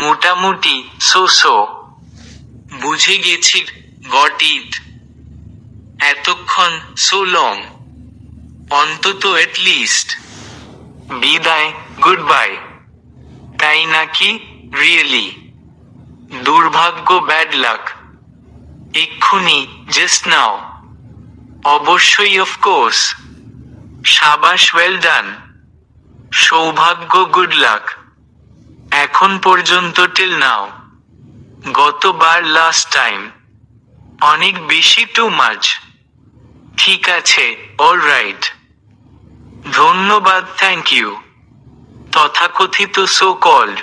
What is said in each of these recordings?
মোটামুটি so so বুঝে গেছি গট ইট এতক্ষণ সো লং অন্তত লিস্ট বিদায় গুড বাই তাই নাকি? রিয়েলি দুর্ভাগ্য ব্যাড লাক এক্ষুনি জাস্ট নাও। অবশ্যই অফ কোর্স সাবাস ওয়েল ডান সৌভাগ্য গুড লাক এখন পর্যন্ত টিল নাও গতবার লাস্ট টাইম অনেক বেশি টু মাচ ঠিক আছে অল রাইট ধন্যবাদ থ্যাংক ইউ তথাকথিত সো কল্ড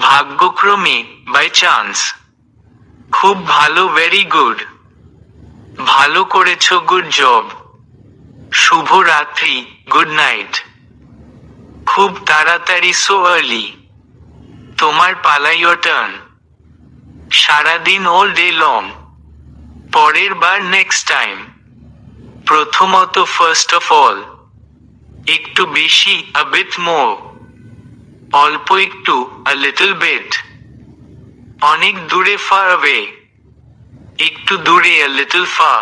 ভাগ্যক্রমে বাই চান্স খুব ভালো ভেরি গুড ভালো করেছ গুড জব শুভ রাত্রি গুড নাইট খুব তাড়াতাড়ি সো আর্লি তোমার পালাই টার্ন সারাদিন অল ডে লং পরের বার নেক্সট টাইম প্রথমত ফার্স্ট অফ অল একটু বেশি আ বিট অল্প একটু আ লিটল বিট অনেক দূরে ফার অ্যাওয়ে একটু দূরে আ লিটল ফা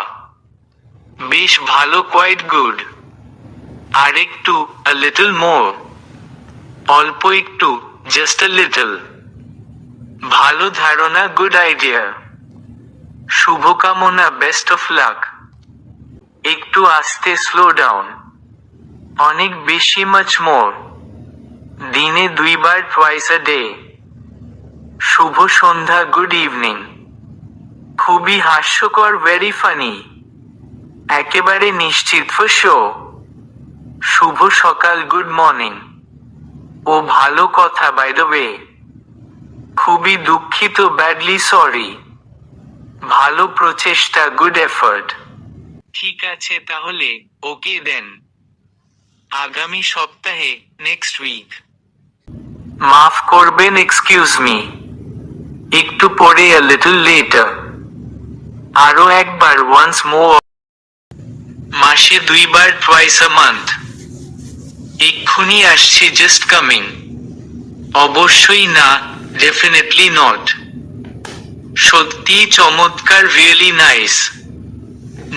বেশ ভালো কোয়াইট গুড আর একটু আ লিটল মোর অল্প একটু জাস্ট আ লিটল ভালো ধারণা গুড আইডিয়া শুভকামনা বেস্ট অফ লাক একটু আস্তে স্লো ডাউন অনেক বেশি মাচ মোর দিনে দুইবার টুয়াইস আ ডে শুভ সন্ধ্যা গুড ইভিনিং খুবই হাস্যকর ভেরি ফানি একেবারে নিশ্চিত শো শুভ সকাল গুড মর্নিং ও ভালো কথা বাই খুবই দুঃখিত ব্যাডলি সরি ভালো প্রচেষ্টা গুড এফার্ট ঠিক আছে, তাহলে ওকে দেন আগামী সপ্তাহে নেক্সট উইক মাফ করবেন এক্সকিউজ মি একটু পরে লিটল লেটার আরও একবার ওয়ান্স মোর মাসে দুইবার টুয়াইস আ মান্থ এক্ষুনি আসছে জাস্ট কামিং অবশ্যই না ডেফিনেটলি নট সত্যি চমৎকার রিয়েলি নাইস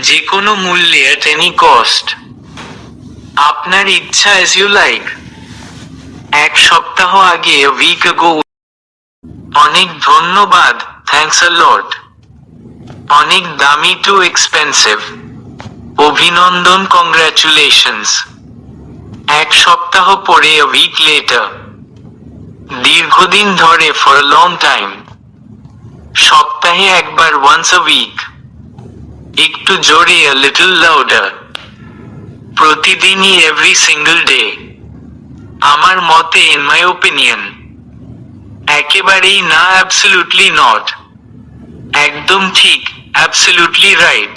যে কোনো মূল্যে অ্যাট এনি কস্ট আপনার ইচ্ছা এজ ইউ লাইক এক সপ্তাহ আগে উইক গো অনেক ধন্যবাদ থ্যাংকস আ লট অনেক দামি টু এক্সপেন্সিভ অভিনন্দন কংগ্রাচুলেশনস এক সপ্তাহ পরে উইক লেটার দীর্ঘদিন ধরে ফর লং টাইম সপ্তাহে একবার ওয়ান্স আ উইক একটু জোরে আ লিটল লাউডার প্রতিদিনই এভরি সিঙ্গল ডে আমার মতে ইন মাই ওপিনিয়ন একেবারেই না অ্যাবসলিউটলি নট একদম ঠিক অ্যাবসলিউটলি রাইট